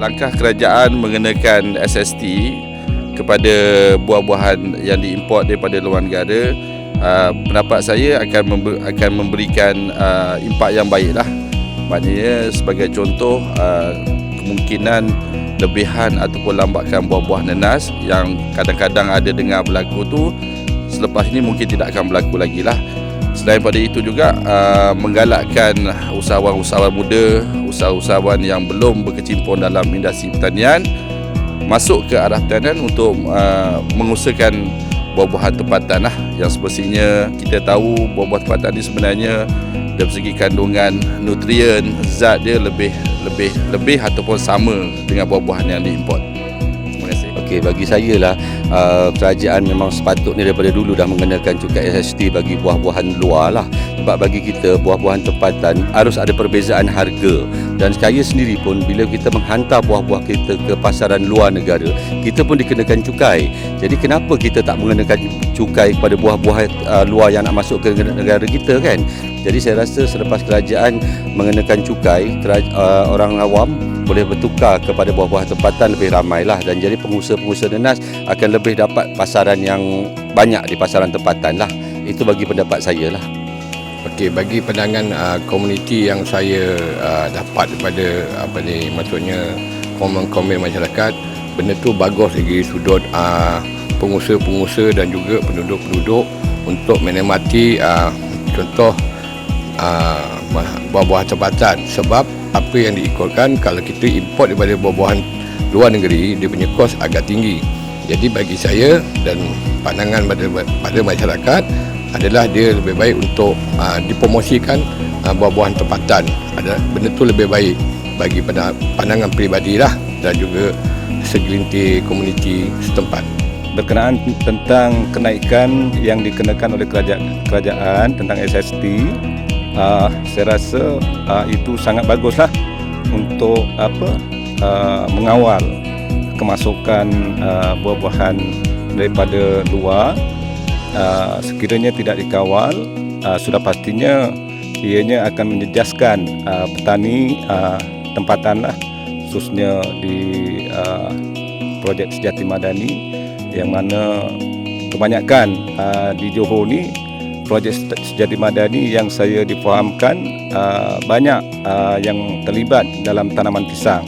langkah kerajaan mengenakan SST kepada buah-buahan yang diimport daripada luar negara uh, pendapat saya akan member, akan memberikan uh, impak yang baiklah. Maknanya sebagai contoh uh, kemungkinan lebihan ataupun lambakan buah-buah nenas yang kadang-kadang ada dengar berlaku tu selepas ini mungkin tidak akan berlaku lagi lah Selain pada itu juga uh, menggalakkan usahawan-usahawan muda, usahawan-usahawan yang belum berkecimpung dalam industri pertanian masuk ke arah pertanian untuk uh, mengusahakan buah-buahan tempatan lah yang semestinya kita tahu buah-buah tempatan ni sebenarnya dari segi kandungan nutrien zat dia lebih lebih lebih ataupun sama dengan buah-buahan yang diimport. Okey, bagi saya lah uh, kerajaan memang sepatutnya daripada dulu dah mengenakan cukai SST bagi buah-buahan luar lah. Sebab bagi kita buah-buahan tempatan harus ada perbezaan harga. Dan saya sendiri pun bila kita menghantar buah-buah kita ke pasaran luar negara, kita pun dikenakan cukai. Jadi kenapa kita tak mengenakan cukai kepada buah-buah uh, luar yang nak masuk ke negara kita kan? Jadi saya rasa selepas kerajaan mengenakan cukai, keraj- uh, orang awam boleh bertukar kepada buah-buah tempatan lebih ramai lah dan jadi pengusaha-pengusaha nenas akan lebih dapat pasaran yang banyak di pasaran tempatan lah. Itu bagi pendapat saya lah. Okey, bagi pandangan uh, komuniti yang saya uh, dapat daripada apa ni maksudnya komen-komen masyarakat, benda tu bagus dari sudut uh, pengusaha-pengusaha dan juga penduduk-penduduk untuk menikmati uh, contoh uh, buah-buah tempatan sebab apa yang diikorkan kalau kita import daripada buah-buahan luar negeri dia punya kos agak tinggi. Jadi bagi saya dan pandangan pada, pada masyarakat adalah dia lebih baik untuk uh, dipromosikan uh, buah-buahan tempatan. Ada benda tu lebih baik bagi pandangan peribadi lah dan juga segelintir komuniti setempat. Berkenaan tentang kenaikan yang dikenakan oleh kerajaan, kerajaan tentang SST uh, saya rasa uh, itu sangat baguslah untuk apa uh, mengawal kemasukan uh, buah-buahan daripada luar. Uh, sekiranya tidak dikawal uh, sudah pastinya ianya akan menjejaskan uh, petani uh, tempatan lah khususnya di uh, projek Sejati Madani yang mana kebanyakan uh, di Johor ni projek Sejati Madani yang saya difahamkan uh, banyak uh, yang terlibat dalam tanaman pisang